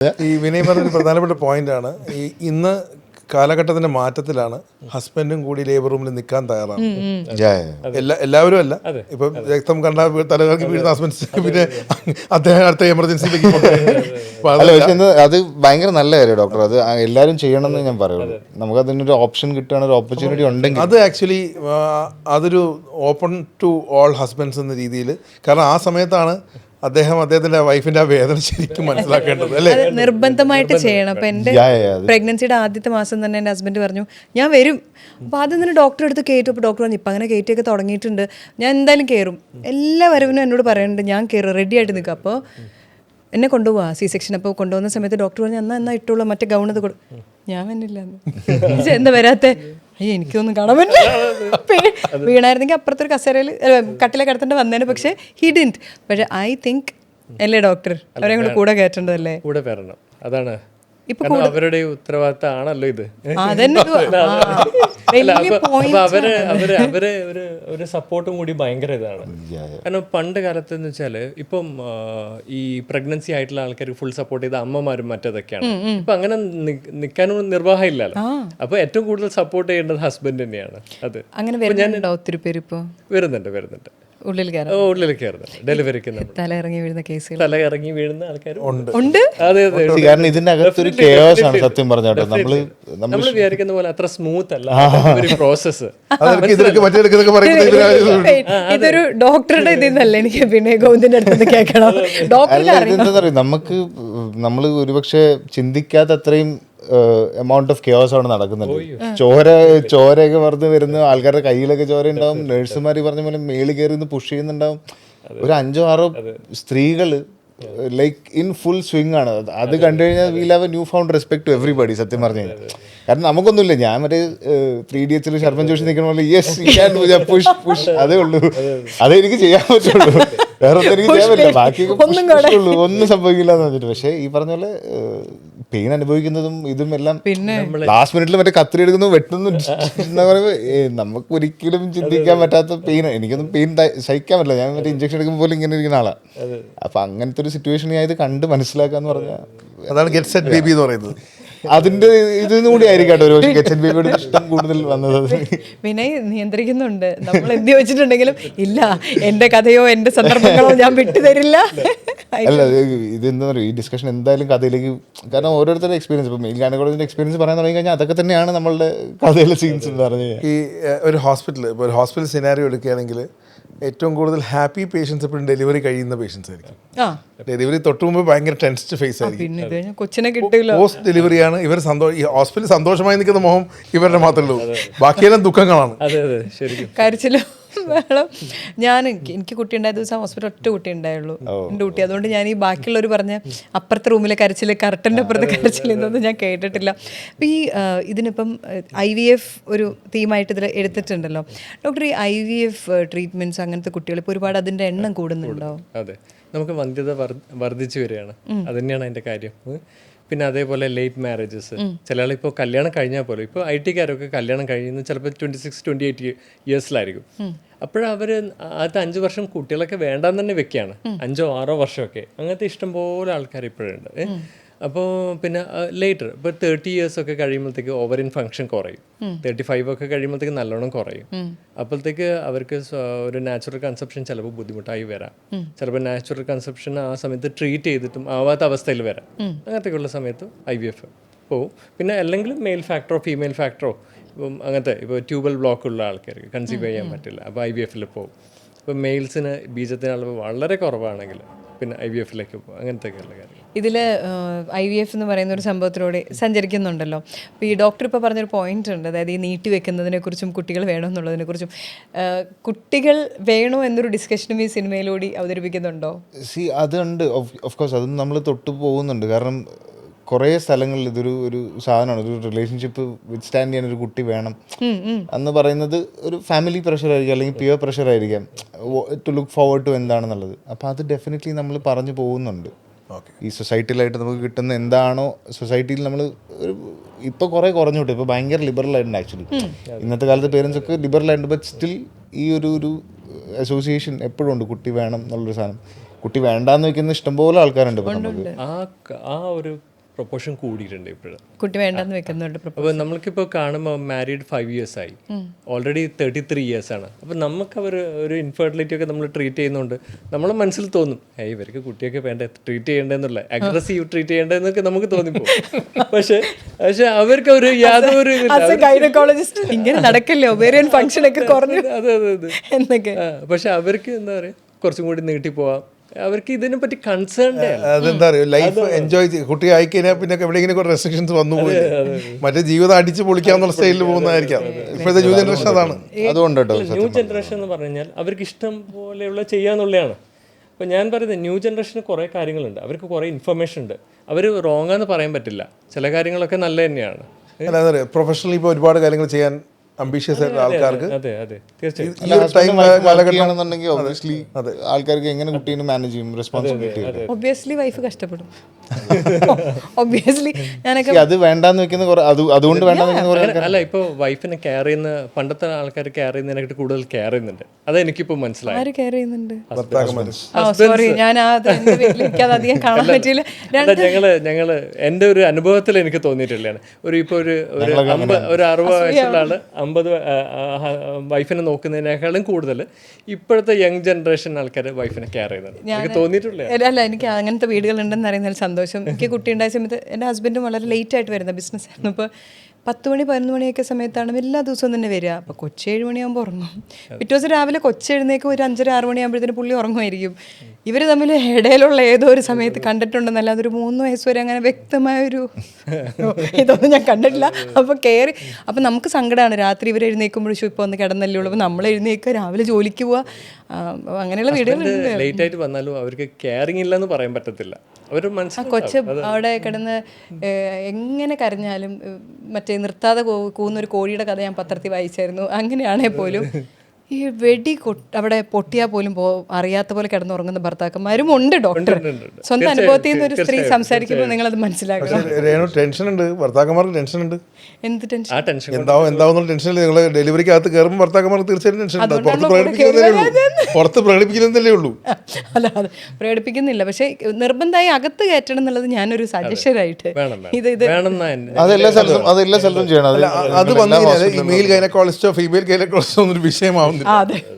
ഈ വിനയ് പറഞ്ഞൊരു പ്രധാനപ്പെട്ട പോയിന്റാണ് ആണ്. ഈ ഇന്ന് കാലഘട്ടത്തിന്റെ മാറ്റത്തിലാണ് ഹസ്ബൻഡും കൂടി ലേബർ റൂമിൽ നിൽക്കാൻ തയ്യാറാണ്. എല്ലാ എല്ലാവരും അല്ല. ഇപ്പൊ രക്തം കണ്ട തലകൾക്ക് വീഴുന്ന ഹസ്ബൻഡ് പിന്നെ അദ്ദേഹം അടുത്ത എമർജൻസിയിലേക്ക് അത് ഭയങ്കര നല്ല കാര്യം ഡോക്ടർ. അത് എല്ലാവരും ചെയ്യണമെന്ന് ഞാൻ പറയുള്ളൂ. നമുക്ക് അതിനൊരു ഓപ്ഷൻ കിട്ടുകയാണ് ഒരു ഓപ്പർച്യൂണിറ്റി ഉണ്ടെങ്കിൽ. അത് ആക്ച്വലി അതൊരു ഓപ്പൺ ടു ഓൾ ഹസ്ബൻഡ്സ് എന്ന രീതിയിൽ കാരണം ആ സമയത്താണ് അദ്ദേഹം അദ്ദേഹത്തിന്റെ വൈഫിന്റെ ആ വേദന ശരിക്കും മനസ്സിലാക്കേണ്ടത് അല്ലേ? നിർബന്ധമായിട്ട് ചെയ്യണം. അപ്പൊ എന്റെ പ്രഗ്നൻസിയുടെ ആദ്യത്തെ മാസം തന്നെ എന്റെ ഹസ്ബൻഡ് പറഞ്ഞു ഞാൻ വരും. അപ്പൊ ആദ്യം തന്നെ ഡോക്ടറെ അടുത്ത് കയറ്റും അപ്പൊ ഡോക്ടർ പറഞ്ഞു ഇപ്പൊ അങ്ങനെ കയറ്റിയൊക്കെ തുടങ്ങിയിട്ടുണ്ട്. ഞാൻ എന്തായാലും കയറും എല്ലാ വരവിനും എന്നോട് പറയുന്നുണ്ട് ഞാൻ കയറും റെഡി ആയിട്ട് നിൽക്കുക അപ്പോൾ എന്നെ കൊണ്ടുപോവാ സി സെക്ഷൻ അപ്പോൾ കൊണ്ടുപോകുന്ന സമയത്ത് ഡോക്ടർ പറഞ്ഞു എന്നാ എന്നാ ഇട്ടുള്ള മറ്റേ ഗൗണത് കൊടു ഞാൻ വന്നില്ല എന്താ വരാത്തെ? അയ്യോ എനിക്കൊന്നും കാണാൻ പറ്റില്ല. വീണായിരുന്നെങ്കിൽ അപ്പുറത്തൊരു കസേരയിൽ കട്ടിലെ കിടത്തേണ്ട വന്നേനെ. പക്ഷേ ഹി ഡിന്റ് പക്ഷേ ഐ തിങ്ക് അല്ലേ ഡോക്ടർ അവരെ കൂടെ കൂടെ കയറ്റേണ്ടതല്ലേ? കൂടെ അതാണ് ഇപ്പൊ അവരുടെ ഉത്തരവാദിത്തം ആണല്ലോ ഇത്. അവർ അവർ അവർ ഒരു ഒരു സപ്പോർട്ടും കൂടി ഭയങ്കര ഇതാണ്. കാരണം പണ്ട് കാലത്ത് എന്ന് വെച്ചാൽ ഇപ്പം ഈ പ്രഗ്നൻസി ആയിട്ടുള്ള ആൾക്കാർ ഫുൾ സപ്പോർട്ട് ചെയ്ത അമ്മമാരും മറ്റതൊക്കെയാണ്. ഇപ്പൊ അങ്ങനെ നിൽക്കാനൊന്നും നിർവാഹം ഇല്ലല്ലോ അപ്പൊ ഏറ്റവും കൂടുതൽ സപ്പോർട്ട് ചെയ്യേണ്ടത് ഹസ്ബൻഡ് തന്നെയാണ്. അത്. അങ്ങനെ ഞാൻ ഒത്തിരി പേര് ഇപ്പൊ? വരുന്നുണ്ട് വരുന്നുണ്ട്. ഉള്ളിൽ ഓ, കയറാം ഉള്ളിൽ കയറുന്നുണ്ട് ഡെലിവറിക്ക് തല ഇറങ്ങി വീഴുന്ന കേസുകൾ. തല ഇറങ്ങി വീഴുന്ന ആൾക്കാരും ഉണ്ട്. ഉണ്ട്? അതെ അതെ കാരണം ഇതിനകത്തൊരു കേസ് ആണ് സത്യം പറഞ്ഞ നമ്മൾ നമ്മൾ വിചാരിക്കുന്ന പോലെ അത്ര സ്മൂത്ത് അല്ല. ഒരു പ്രോസസ്സ് ഇതൊരു ഡോക്ടറുടെ ഇതിൽ നിന്നല്ല എനിക്ക് പിന്നെ ഗോവിന്ദിന്റെ അടുത്ത് കേൾക്കണം. ഇതെന്താ നമുക്ക് നമ്മൾ ഒരുപക്ഷെ ചിന്തിക്കാത്ത അത്രയും എമൗണ്ട് ഓഫ് കെയോസ് ആണ് നടക്കുന്നുണ്ട്. ചോര ചോരയൊക്കെ പറഞ്ഞ് വരുന്ന ആൾക്കാരുടെ കയ്യിലൊക്കെ ചോര ഉണ്ടാവും. നേഴ്സുമാർ പറഞ്ഞ പോലെ മേളിൽ കയറി നിന്ന് പുഷ് ചെയ്യുന്നുണ്ടാവും. ഒരു അഞ്ചോ ആറോ സ്ത്രീകൾ ലൈക്ക് ഇൻ ഫുൾ സ്വിങ് ആണ്. അത് കണ്ടു കഴിഞ്ഞാൽ we'll have a new found respect to everybody സത്യം പറഞ്ഞു കഴിഞ്ഞാൽ. കാരണം നമുക്കൊന്നുമില്ല. ഞാൻ മറ്റേ ത്രീ ഡി എച്ചിൽ ശർമ്മൻ ജോഷി നിൽക്കുന്ന പോലെ യെസ് പുഷ് പുഷ് അതേ ഉള്ളൂ. അതേ എനിക്ക് ചെയ്യാൻ പറ്റുള്ളൂ. വേറെ ഒന്നും എനിക്ക് ചെയ്യാൻ പറ്റില്ല. ബാക്കിയൊക്കെ push ഒന്നും സംഭവിക്കില്ല എന്ന് പറഞ്ഞിട്ട്. പക്ഷേ ഈ പറഞ്ഞ പോലെ പെയിൻ അനുഭവിക്കുന്നതും ഇതും എല്ലാം പിന്നെ ലാസ്റ്റ് മിനിറ്റിൽ മറ്റേ കത്തിരി എടുക്കുന്നു വെട്ടുന്നു എന്ന് പറയുമ്പോൾ നമുക്ക് ഒരിക്കലും ചിന്തിക്കാൻ പറ്റാത്ത പെയിൻ. എനിക്കൊന്നും പെയിൻ സഹിക്കാൻ പറ്റില്ല. ഞാൻ മറ്റേ ഇഞ്ചക്ഷൻ എടുക്കുമ്പോൾ പോലും ഇങ്ങനെ ഇരിക്കുന്ന ആളാണ് അപ്പൊ അങ്ങനത്തെ ഒരു സിറ്റുവേഷൻ ഞാൻ ഇത് കണ്ട് മനസ്സിലാക്കാന്ന് പറഞ്ഞാൽ അതാണ് ഗെറ്റ് സെറ്റ് ബേബി എന്ന് പറയുന്നത്. അതിന്റെ ഇതിൽ കൂടി ആയിരിക്കട്ടെ ഒരു ഇഷ്ടം കൂടുതൽ വന്നത്. വിനയ് നിയന്ത്രിക്കുന്നുണ്ട്. നമ്മൾ എന്ത് വെച്ചിട്ടുണ്ടെങ്കിലും ഇല്ല എന്റെ കഥയോ എന്റെ സന്ദർഭങ്ങളോ ഞാൻ വിട്ടുതരില്ല അല്ല ഇത് എന്താ പറയുക? ഈ ഡിസ്കഷൻ എന്തായാലും കഥയിലേക്ക് കാരണം ഓരോരുത്തരുടെ എക്സ്പീരിയൻസ് ഇപ്പം മെയിൽ ഗാനക്കോളേജിന്റെ എക്സ്പീരിയൻസ് പറയാൻ തുടങ്ങി കഴിഞ്ഞാൽ അതൊക്കെ തന്നെയാണ് നമ്മളുടെ കഥയിലെ സീൻസ് എന്ന് പറഞ്ഞു ഈ ഒരു ഹോസ്പിറ്റൽ ഇപ്പോൾ ഒരു ഹോസ്പിറ്റൽ സിനാരി എടുക്കുകയാണെങ്കിൽ ഏറ്റവും കൂടുതൽ ഹാപ്പി പേഷ്യൻസ് എപ്പോഴും ഡെലിവറി കഴിയുന്ന പേഷ്യൻസ് ആയിരിക്കും. ആ. ഡെലിവറി തൊട്ട് മുമ്പ് ഭയങ്കര ടെൻസ്ഡ് ഫേസ് ആയിരിക്കും. കൊച്ചിനെ കിട്ടില്ല പോസ്റ്റ് ഡെലിവറിയാണ് ഇവർ സന്തോഷം ഈ ഹോസ്പിറ്റലിൽ സന്തോഷമായി നിൽക്കുന്ന മുഖം ഇവരുടെ മാത്രമേ ഉള്ളൂ. ബാക്കിയെല്ലാം ദുഃഖങ്ങളാണ്. അതെ അതെ. ശരിക്കും. ബഹളം ഞാൻ എനിക്ക് കുട്ടി ഉണ്ടായ ദിവസം ഹോസ്പിറ്റൽ ഒറ്റ കുട്ടി ഉണ്ടായുള്ളൂ. എന്റെ കുട്ടി. അതുകൊണ്ട് ഞാൻ ഈ ബാക്കിയുള്ളവർ പറഞ്ഞ അപ്പുറത്തെ റൂമിലെ കരച്ചിൽ കറക്റ്റന്റെ അപ്പുറത്തെ കരച്ചിൽ എന്നൊന്നും ഞാൻ കേട്ടിട്ടില്ല. അപ്പം ഈ ഇതിനിപ്പം ഐ വി എഫ് ഒരു തീമായിട്ട് ഇതിൽ എടുത്തിട്ടുണ്ടല്ലോ. ഡോക്ടർ ഈ ഐ വി എഫ് ട്രീറ്റ്മെന്റ്സ് അങ്ങനത്തെ കുട്ടികൾ ഇപ്പോൾ ഒരുപാട് അതിന്റെ എണ്ണം കൂടുന്നുണ്ടോ? അതെ. നമുക്ക് വന്ധ്യത വർദ്ധിച്ചു വരികയാണ്. അത് തന്നെയാണ് അതിന്റെ കാര്യം. പിന്നെ അതേപോലെ ലേറ്റ് മാരേജസ് ചില ആളിപ്പോൾ കല്യാണം കഴിഞ്ഞാൽ പോലും ഇപ്പോൾ ഐ ടിക്കാരൊക്കെ കല്യാണം കഴിയുന്നത് ചിലപ്പോൾ ട്വന്റി സിക്സ് ട്വന്റി എയ്റ്റ് ഇയേഴ്സിലായിരിക്കും അപ്പോഴവർ ആദ്യത്തെ അഞ്ച് വർഷം കുട്ടികളൊക്കെ വേണ്ടാന്ന് തന്നെ വെക്കുകയാണ് അഞ്ചോ ആറോ വർഷമൊക്കെ. അങ്ങനത്തെ ഇഷ്ടംപോലെ ആൾക്കാർ ഇപ്പോഴുണ്ട് അപ്പോൾ പിന്നെ ലേറ്റർ ഇപ്പോൾ തേർട്ടി ഇയേഴ്സ് ഒക്കെ കഴിയുമ്പോഴത്തേക്ക് ഓവറിൻ ഫങ്ഷൻ കുറയും. തേർട്ടി ഫൈവ് ഒക്കെ കഴിയുമ്പോഴത്തേക്ക് നല്ലോണം കുറയും. അപ്പോഴത്തേക്ക് അവർക്ക് ഒരു നാച്ചുറൽ കൺസെപ്ഷൻ ചിലപ്പോൾ ബുദ്ധിമുട്ടായി വരാം. ചിലപ്പോൾ നാച്ചുറൽ കൺസെപ്ഷൻ ആ സമയത്ത് ട്രീറ്റ് ചെയ്തിട്ടും ആവാത്ത അവസ്ഥയിൽ വരാം. അങ്ങനത്തേക്കുള്ള സമയത്ത് ഐ വി എഫ് പോവും. പിന്നെ അല്ലെങ്കിൽ മെയിൽ ഫാക്ടറോ ഫീമെയിൽ ഫാക്ടറോ ഇപ്പം അങ്ങനത്തെ ഇപ്പോൾ ട്യൂബൽ ബ്ലോക്ക് ഉള്ള ആൾക്കാർക്ക് കൺസീവ് ചെയ്യാൻ പറ്റില്ല. അപ്പോൾ ഐ വി എഫിൽ പോവും. ഇപ്പോൾ മെയിൽസിന് ബീജത്തിന് അളവ് വളരെ കുറവാണെങ്കിൽ പിന്നെ ഐ വി എഫിലേക്ക് പോകും അങ്ങനത്തെയൊക്കെയുള്ള കാര്യം ഇതിൽ ഐ വി എഫ് എന്ന് പറയുന്ന ഒരു സംഭവത്തിലൂടെ സഞ്ചരിക്കുന്നുണ്ടല്ലോ. അപ്പോൾ ഈ ഡോക്ടർ ഇപ്പോൾ പറഞ്ഞൊരു പോയിന്റ് ഉണ്ട്. അതായത് ഈ നീട്ടി വെക്കുന്നതിനെക്കുറിച്ചും കുട്ടികൾ വേണോ എന്നുള്ളതിനെക്കുറിച്ചും കുറിച്ചും കുട്ടികൾ വേണോ എന്നൊരു ഡിസ്കഷനും ഈ സിനിമയിലൂടെ അവതരിപ്പിക്കുന്നുണ്ടോ? സി അതുണ്ട്. ഓഫ് കോഴ്സ് അതും നമ്മൾ തൊട്ട് പോകുന്നുണ്ട് കാരണം കുറേ സ്ഥലങ്ങളിൽ ഇതൊരു ഒരു സാധനമാണ്. ഒരു റിലേഷൻഷിപ്പ് വിത്ത് സ്റ്റാൻഡ് ചെയ്യാൻ ഒരു കുട്ടി വേണം. എന്ന് പറയുന്നത് ഒരു ഫാമിലി പ്രഷർ ആയിരിക്കും അല്ലെങ്കിൽ പ്യുവർ പ്രഷർ ആയിരിക്കാം. ടു ലുക്ക് ഫോർവേഡ് ടു എന്താണെന്നുള്ളത്. അപ്പോൾ അത് ഡെഫിനറ്റ്ലി നമ്മൾ പറഞ്ഞു പോകുന്നുണ്ട്. ഈ സൊസൈറ്റിയിലായിട്ട് നമുക്ക് കിട്ടുന്ന എന്താണോ സൊസൈറ്റിയിൽ നമ്മൾ ഒരു ഇപ്പോൾ കുറേ കുറഞ്ഞു കിട്ടും ഇപ്പോൾ ഭയങ്കര ലിബറൽ ആയിട്ടുണ്ട് ആക്ച്വലി ഇന്നത്തെ കാലത്ത് പേരൻസ് ഒക്കെ ലിബറൽ ആയിട്ടുണ്ട് ബട്ട് സ്റ്റിൽ ഈ ഒരു ഒരു അസോസിയേഷൻ എപ്പോഴും ഉണ്ട്. കുട്ടി വേണം എന്നുള്ളൊരു സാധനം. കുട്ടി വേണ്ടാന്ന് വെക്കുന്ന ഇഷ്ടംപോലെ ആൾക്കാരുണ്ട് ആ ഒരു പ്രൊപ്പോർഷൻ കൂടിയിട്ടുണ്ട് ഇപ്പോഴും. കുട്ടി വേണ്ടെന്ന് വെക്കുന്നുണ്ട് അപ്പോൾ നമ്മൾക്കിപ്പോൾ കാണുമ്പോൾ മാരീഡ് ഫൈവ് ഇയേഴ്സ് ആയി. ഓൾറെഡി തേർട്ടി ത്രീ ഇയേഴ്സ് ആണ്. അപ്പോൾ നമുക്ക് അവർ ഒരു ഇൻഫെർട്ടിലിറ്റി ഒക്കെ നമ്മൾ ട്രീറ്റ് ചെയ്യുന്നുണ്ട് നമ്മളെ മനസ്സിൽ തോന്നും ഏയ് ഇവർക്ക് കുട്ടിയൊക്കെ വേണ്ട ട്രീറ്റ് ചെയ്യേണ്ടതെന്നുള്ള അഗ്രസീവ് ട്രീറ്റ് ചെയ്യേണ്ടതെന്നൊക്കെ നമുക്ക് തോന്നിപ്പോ പക്ഷെ പക്ഷെ അവർക്ക് ഒരു യാതൊരു. ഗൈനക്കോളജിസ്റ്റ് ഇങ്ങനെ നടക്കല്ലേ? ഒബേറിയൻ ഫംഗ്ഷൻ ഒക്കെ കുറഞ്ഞു. അതെ അതെ അതെ. എന്നൊക്കെ. പക്ഷെ അവർക്ക് എന്താ പറയുക കുറച്ചും കൂടി നീട്ടി പോവാം അവർക്ക് ഇതിനെ പറ്റി കൺസേൺ അതെന്താ പറയുക ലൈഫ് എൻജോയ് ചെയ്ത് കുട്ടി ആയിക്കഴിഞ്ഞാൽ പിന്നെ എവിടെയെങ്കിലും കുറേ റെസ്ട്രിക്ഷൻസ് വന്നു പോയി മറ്റേ ജീവിതം അടിച്ച് പൊളിക്കാന്നുള്ള സ്റ്റൈലിൽ പോകുന്നതായിരിക്കാം. ഇപ്പോഴത്തെ ന്യൂ ജനറേഷൻ അതാണ്. അതുകൊണ്ട് ന്യൂ ജനറേഷൻ എന്ന് പറഞ്ഞാൽ കഴിഞ്ഞാൽ അവർക്ക് ഇഷ്ടം പോലെയുള്ള ചെയ്യാന്നുള്ളതാണ്. അപ്പോൾ ഞാൻ പറയുന്നത് ന്യൂ ജനറേഷന് കുറേ കാര്യങ്ങളുണ്ട്. അവർക്ക് കുറേ ഇൻഫർമേഷൻ ഉണ്ട്. അവർ റോങ് എന്ന് പറയാൻ പറ്റില്ല. ചില കാര്യങ്ങളൊക്കെ നല്ല തന്നെയാണ്. അല്ല പറയുക പ്രൊഫഷണലി ഇപ്പോൾ ഒരുപാട് കാര്യങ്ങൾ ചെയ്യാൻ അംബീഷ്യസ് ആയിട്ടുള്ള ആൾക്കാർക്ക് അതെ അതെ. തീർച്ചയായും. ഈ ഒരു ടൈം ആൾക്കാർക്ക് എങ്ങനെ കുട്ടീനെ മാനേജ് ചെയ്യും റെസ്പോൺസിബിലിറ്റി ഒബ്വിയസ്ലി വൈഫ് കഷ്ടപ്പെടും. ഒബ്വിയസ്ലി ഞാനൊക്കെ അത് വേണ്ടാന്ന് വെക്കുന്ന കുറെ അത് അതുകൊണ്ട് വേണ്ടാന്ന് വെക്കുന്ന കുറെ അല്ല ഇപ്പോൾ വൈഫിനെ കെയർ ചെയ്യുന്ന പണ്ടത്തെ ആൾക്കാർ കെയർ ചെയ്യുന്നതിനെക്കാട്ട് കൂടുതൽ കെയർ ചെയ്യുന്നുണ്ട്. അതെനിക്കിപ്പോൾ മനസ്സിലായി. ആര് കെയർ ചെയ്യുന്നുണ്ട്? സോറി ഞാൻ അത് എന്റെ വീട്ടിൽ അധികം കാണാൻ പറ്റിയില്ല. ഞങ്ങൾ ഞങ്ങൾ എന്റെ ഒരു അനുഭവത്തിൽ എനിക്ക് തോന്നിയിട്ടുള്ളതാണ് ഒരു ഇപ്പോൾ ഒരു ഒരു അമ്പത് ഒരു അറുപത് വയസ്സുള്ള ആൾ. അമ്പത് വൈഫിനെ നോക്കുന്നതിനേക്കാളും കൂടുതൽ ഇപ്പോഴത്തെ യങ് ജനറേഷൻ ആൾക്കാർ വൈഫിനെ കെയർ ചെയ്യുന്നുണ്ട്. എനിക്ക് തോന്നിയിട്ടുള്ള അല്ല, അല്ല എനിക്ക് അങ്ങനത്തെ വീടുകളുണ്ടെന്ന് അറിയുന്നതിൽ സന്തോഷം എനിക്ക് കുട്ടി ഉണ്ടായ സമയത്ത് എന്റെ ഹസ്ബൻഡും വളരെ ലേറ്റ് ആയിട്ട് വരുന്ന ബിസിനസ് ആയിരുന്നു. അപ്പോൾ പത്ത് മണി പതിനൊന്ന് മണിയൊക്കെ സമയത്താണ് എല്ലാ ദിവസവും തന്നെ വരിക. അപ്പോൾ കൊച്ചി ഏഴ് മണിയാകുമ്പോൾ ഉറങ്ങും. പിറ്റേ ദിവസം രാവിലെ കൊച്ചി എഴുന്നേക്ക് ഒരു അഞ്ചര ആറ് മണിയാകുമ്പോഴത്തേന് പുള്ളി ഉറങ്ങുമായിരിക്കും. ഇവർ തമ്മിൽ ഇടയിലുള്ള ഏതോ ഒരു സമയത്ത് കണ്ടിട്ടുണ്ടെന്നല്ലാതെ ഒരു മൂന്ന് വയസ്സ് വരെ അങ്ങനെ വ്യക്തമായൊരു ഇതൊന്നും ഞാൻ കണ്ടിട്ടില്ല. അപ്പോൾ കയറി അപ്പോൾ നമുക്ക് സങ്കടമാണ് രാത്രി ഇവർ എഴുന്നേൽക്കുമ്പോഴും ഇപ്പോൾ ഒന്ന് കിടന്നല്ലേ ഉള്ളൂ. അപ്പോൾ നമ്മൾ എഴുന്നേൽക്കുക രാവിലെ ജോലിക്ക് പോവുക അങ്ങനെയുള്ള വീടുകളുണ്ട് ലേറ്റ് ആയിട്ട് വന്നാലും അവർക്ക് കെയറിങ് ഇല്ലെന്ന് പറയാൻ പറ്റത്തില്ല. ആ കൊച്ച് അവിടെ കിടന്ന് എങ്ങനെ കരഞ്ഞാലും മറ്റേ നിർത്താതെ കൂന്നൊരു കോഴിയുടെ കഥ ഞാൻ പത്രത്തിൽ വായിച്ചായിരുന്നു. അങ്ങനെയാണേ പോലും. ഈ വെടി അവിടെ പൊട്ടിയാൽ പോലും പോ അറിയാത്ത പോലെ കിടന്നുറങ്ങുന്ന ഭർത്താക്കന്മാരും ഉണ്ട് ഡോക്ടർ സ്വന്തം അനുഭവത്തിൽ നിന്ന് ഒരു സ്ത്രീ സംസാരിക്കുമ്പോൾ അത് മനസ്സിലാക്കണം. ടെൻഷൻ ഉണ്ട് ഭർത്താക്കന്മാർക്ക് ടെൻഷൻ ഉണ്ട് എന്ത് ടെൻഷൻ? ആ ടെൻഷൻ എന്താവും എന്താവുന്ന ടെൻഷനിൽ നിങ്ങൾ ഡെലിവറിക്ക് അകത്ത് കയറുമ്പോൾ ഭർത്താക്കന്മാർക്ക് തീർച്ചയായിട്ടും ടെൻഷൻ ഉണ്ട് അത് പുറത്ത് പ്രകടിപ്പിക്കുന്നതല്ലേ ഉള്ളൂ. പുറത്ത് പ്രകടിപ്പിക്കുന്നതല്ലേ ഉള്ളൂ. അല്ല അത് പ്രകടിപ്പിക്കുന്നില്ല. പക്ഷേ നിർബന്ധമായി അകത്ത് കയറ്റണം എന്നുള്ളത് ഞാനൊരു സജഷനായിട്ട് ഇത് ഇത് വേണമെന്നാ എന്റെ അത് സ്ഥലത്തും അതെല്ലാ സ്ഥലത്തും ചെയ്യണം. അത് അത് വന്നു കഴിഞ്ഞാൽ മെയിൽ ഗൈനക്കോളജിസ്റ്റോ ഫീമെയിൽ ഗൈനക്കോളജിസ്റ്റോ ഒന്നൊരു വിഷയമാവുന്നില്ല ആ, അതെ